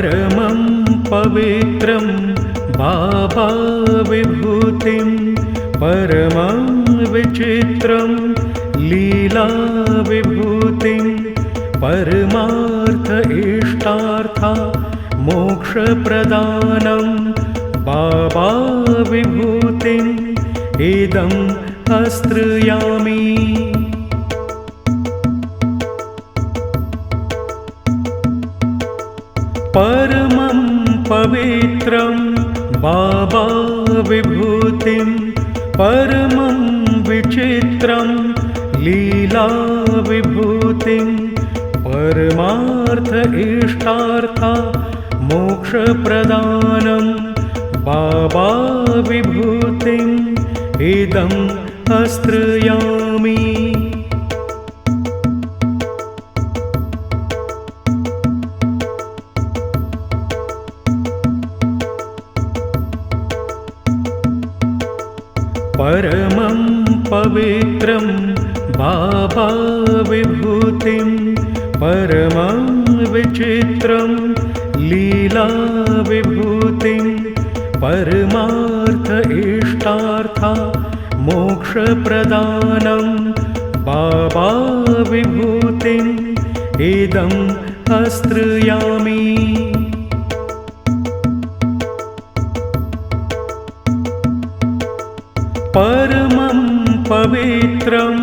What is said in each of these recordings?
परमं पवित्रं बाबा विभूतिं परमं विचित्रं लीलाविभूतिं परमार्थ इष्टार्था मोक्षप्रदानं बाबा विभूतिम् इदम् अस्त्रयामि पवित्रं बाबा विभूतिं परमं विचित्रं लीलाविभूतिं परमार्थ इष्टार्था मोक्षप्रदानं बाबा विभूतिम् इदम् अस्त्रयामि पवित्रं बाबा विभूतिं परमं विचित्रं लीलाविभूतिं परमार्थ इष्टार्था मोक्षप्रदानं बाबा विभूतिम् इदम् अस्त्रयामि पवित्रं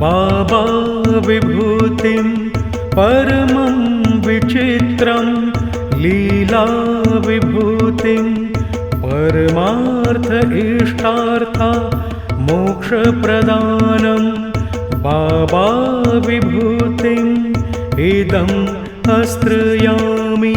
बाबा विभूतिं परमं विचित्रं लीलाविभूतिं परमार्थ इष्टार्था मोक्षप्रदानं बाबा विभूतिम् इदम् अस्त्रयामि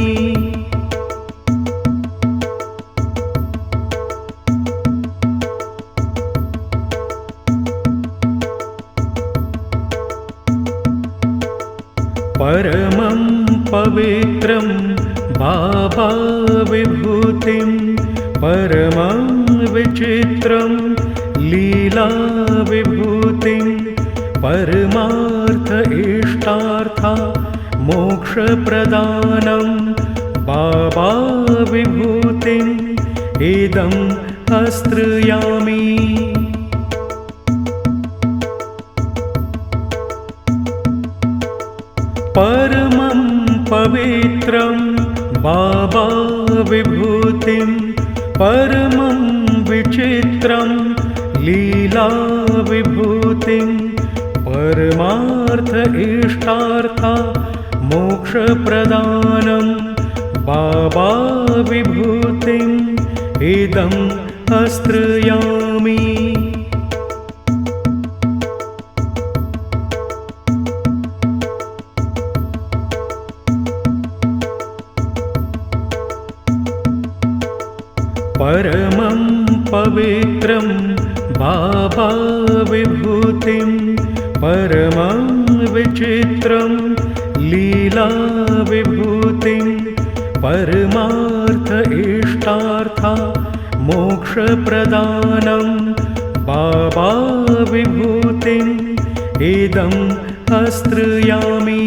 विचित्रं लीलाविभूतिं परमार्थ इष्टार्था मोक्षप्रदानं बाबा विभूतिम् इदम् अस्त्रयामि परमं पवित्रं बाबा विभूतिं परमं विचित्रं लीलाविभूतिं परमार्थ इष्टार्था मोक्षप्रदानं बाबा विभूतिम् इदम् अस्त्रयामि पवित्रं बाबा विभूतिं परमं विचित्रं लीलाविभूतिं परमार्थ इष्टार्था मोक्षप्रदानं बाबा विभूतिम् इदम् अस्त्रयामि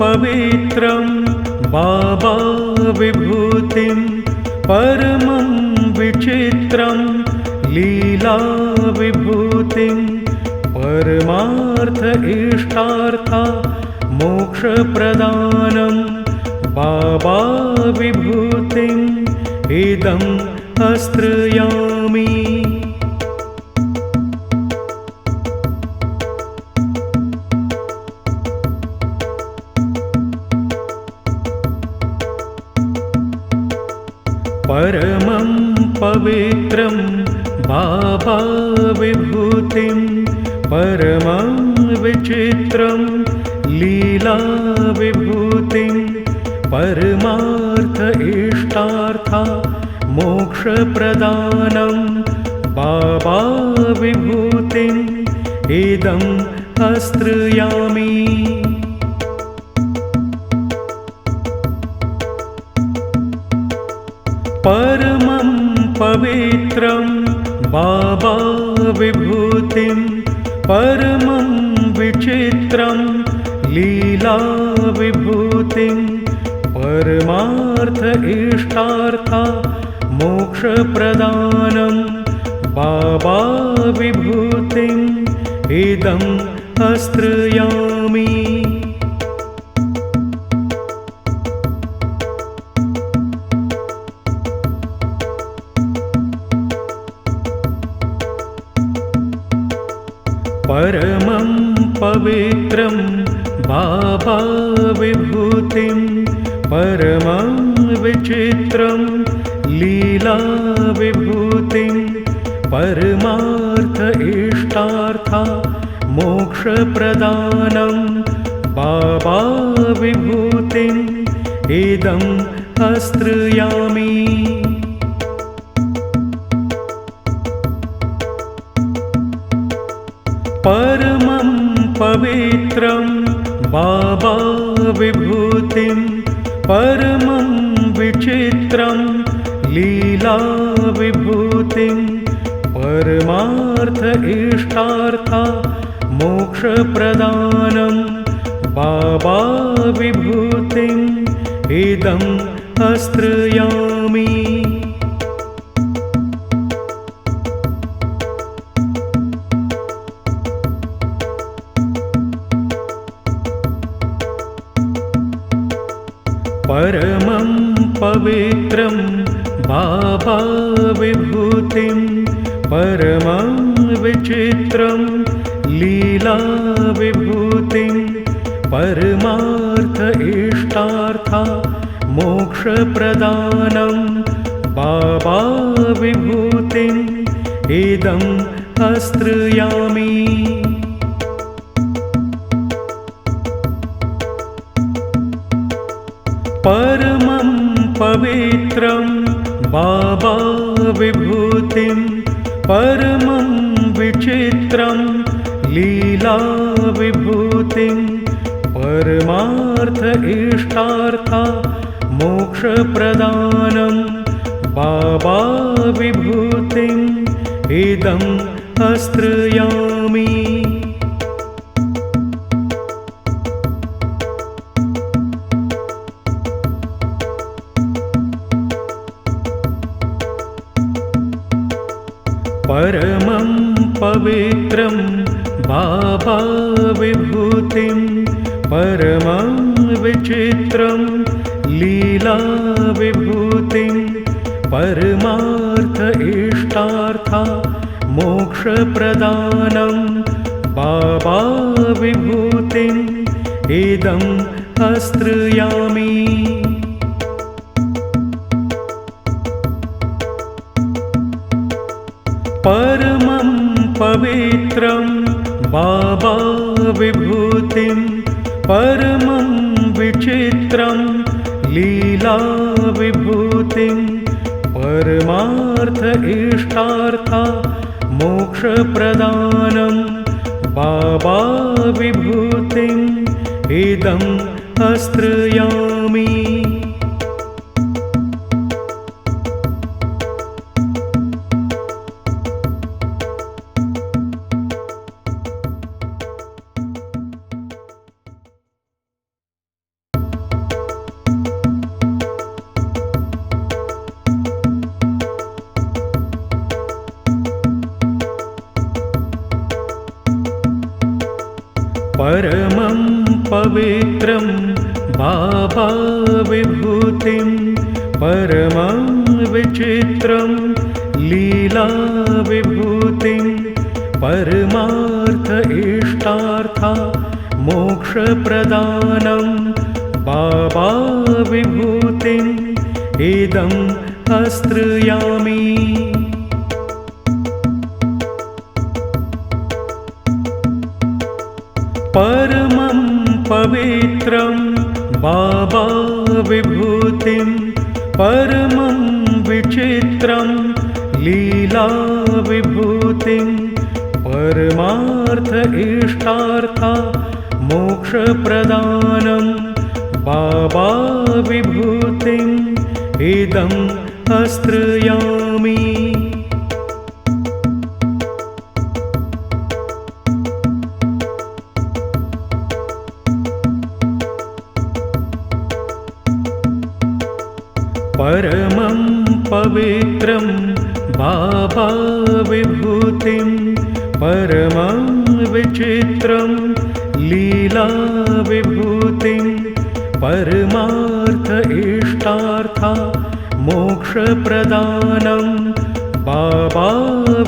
पवित्रं बाबा विभूतिं परमं विचित्रं लीलाविभूतिं परमार्थ इष्टार्था मोक्षप्रदानं बाबा विभूतिम् इदम् अस्त्रयामि पवित्रं बाबा विभूतिं परमं विचित्रं लीलाविभूतिं परमार्थ इष्टार्था मोक्षप्रदानं बाबा विभूतिम् इदम् अस्त्रयामि परमं पवित्रं बाबा विभूतिं परमं विचित्रं लीलाविभूतिं परमार्थ इष्टार्था मोक्षप्रदानं बाबाविभूतिम् इदम् अस्त्रयामि परमं पवित्रं बाबाविभूतिं परमं विचित्रं लीलाविभूतिं परमार्थ इष्टार्था मोक्षप्रदानं बाबाविभूतिम् इदम् अस्त्रयामि परमं पवित्रं बाबाविभूतिं परमं विचित्रं लीलाविभूतिं परमार्थ इष्टार्था मोक्षप्रदानं बाबाविभूतिम् इदम् अस्त्रयामि पवित्रं बाबाविभूतिं परमं विचित्रं लीलाविभूतिं परमार्थ इष्टार्था मोक्षप्रदानं बाबाविभूतिम् इदम् अस्त्रयामि परमं पवित्रं बाबाविभूतिं परमं विचित्रं लीलाविभूतिं परमार्थ इष्टार्था मोक्षप्रदानं बाबाविभूतिम् इदम् अस्त्रयामि बाबाविभूतिं परमं विचित्रं लीलाविभूतिं परमार्थ इष्टार्था मोक्षप्रदानं बाबाविभूतिम् इदम् अस्त्रयामि परमं पवित्रं बाबाविभूतिं परमं विचित्रं लीलाविभूतिं परमार्थ इष्टार्था मोक्षप्रदानं बाबाविभूतिम् इदम् अस्त्रयामि परमं विचित्रं लीलाविभूतिं परमार्थ इष्टार्था मोक्षप्रदानं बाबाविभूतिम् इदम् अस्त्रयामि परमं पवित्रं बाबाविभूतिं परमं विचित्रं लीलाविभूतिं परमार्थ इष्टार्था मोक्षप्रदानं बाबाविभूतिम् इदम् अस्त्रयामि पवित्रं बाबा विभूतिं परमं विचित्रं लीलाविभूतिं परमार्थ इष्टार्था मोक्षप्रदानं बाबा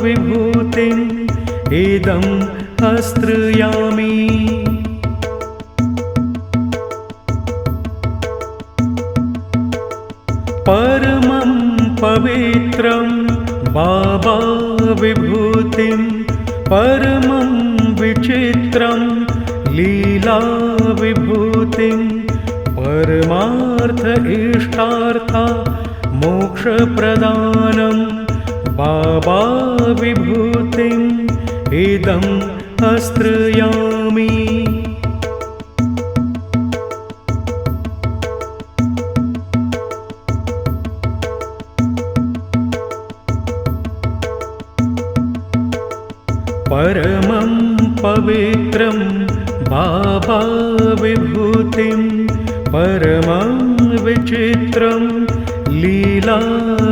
विभूतिम् इदम् अस्त्रयामि पवित्रं बाबा विभूतिं परमं विचित्रं लीलाविभूतिं परमार्थ इष्टार्था मोक्षप्रदानं बाबा विभूतिम् इदम् अस्त्रयामि पवित्रं बाबा विभूतिं परमं विचित्रं लीलाविभूतिं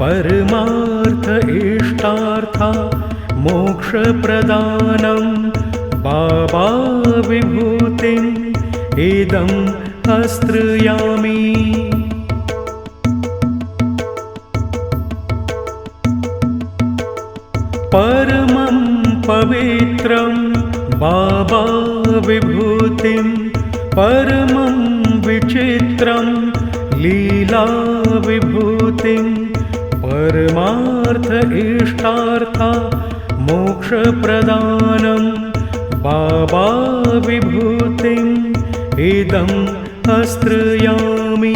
परमार्थ इष्टार्था मोक्षप्रदानं बाबा विभूतिम् इदम् अस्त्रयामि परमं पवित्रं बाबा विभूतिं परमं विचित्रं लीलाविभूतिं परमार्थ इष्टार्था मोक्षप्रदानं बाबा विभूतिम् इदम् अस्त्रयामि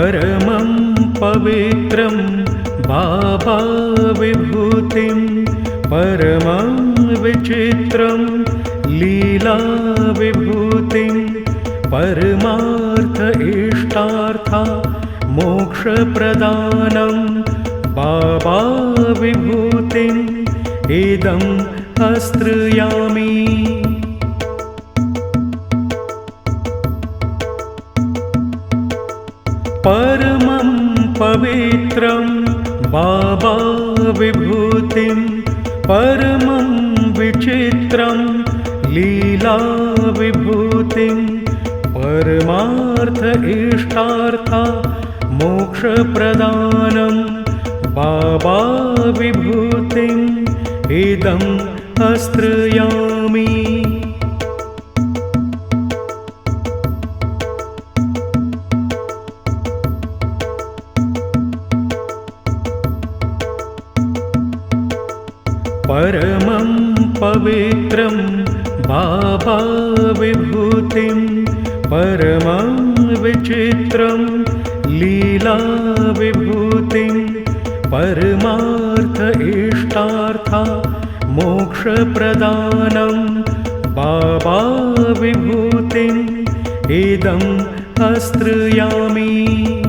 परमं पवित्रं बाबा विभूतिं परमं विचित्रं लीलाविभूतिं परमार्थ इष्टार्था मोक्षप्रदानं बाबा विभूतिम् इदम् अस्त्रयामि पवित्रं बाबा विभूतिं परमं विचित्रं लीलाविभूतिं परमार्थ इष्टार्था मोक्षप्रदानं बाबा विभूतिम् इदम् अस्त्रयामि बाबा विभूतिं परमं विचित्रं लीलाविभूतिं परमार्थ इष्टार्था मोक्षप्रदानं बाबा विभूतिम् इदम् अस्त्रयामि